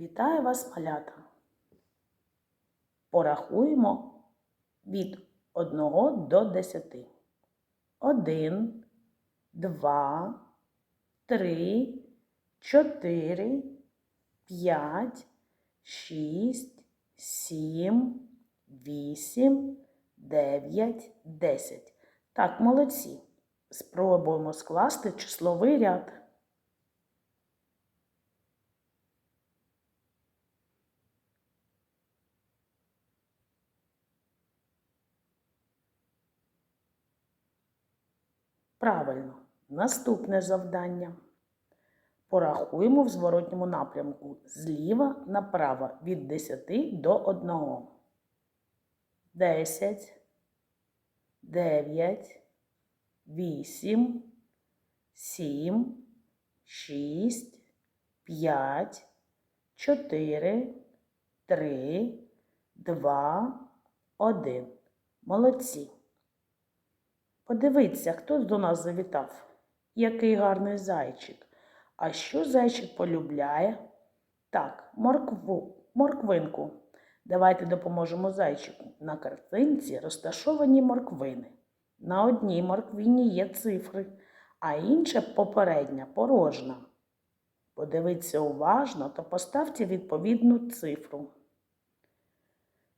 Вітаю вас, малята! Порахуємо від 1 до 10. 1, 2, 3, 4, 5, 6, 7, 8, 9, 10. Так, молодці. Спробуємо скласти числовий ряд. Правильно. Наступне завдання. Порахуємо в зворотньому напрямку зліва направо від 10 до 1. 10, 9, 8, 7, 6, 5, 4, 3, 2, 1. Молодці. Подивіться, хто до нас завітав. Який гарний зайчик. А що зайчик полюбляє? Так, моркву, морквинку. Давайте допоможемо зайчику. На картинці розташовані морквини. На одній морквині є цифри, а інша попередня порожна. Подивіться уважно та поставте відповідну цифру.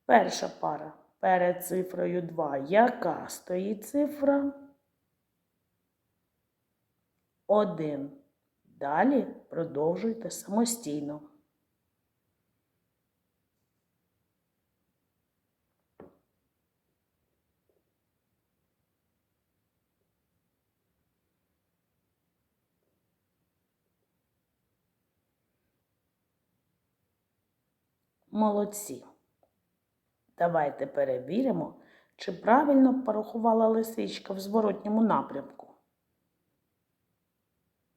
Перша пара. Перед цифрою 2. Яка стоїть цифра? 1. Далі продовжуйте самостійно. Молодці. Давайте перевіримо, чи правильно порахувала лисичка в зворотньому напрямку.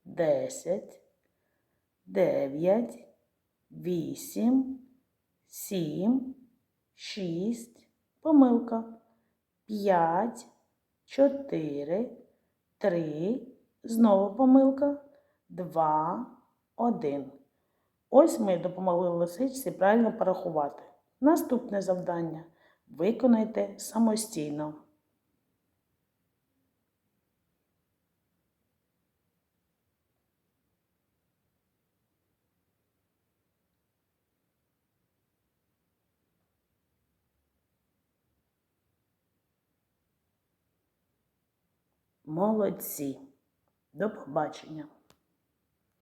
10, 9, 8, 7, 6, помилка, 5, 4, 3, знову помилка, 2, 1. Ось ми допомогли лисичці правильно порахувати. Наступне завдання виконайте самостійно. Молодці. До побачення.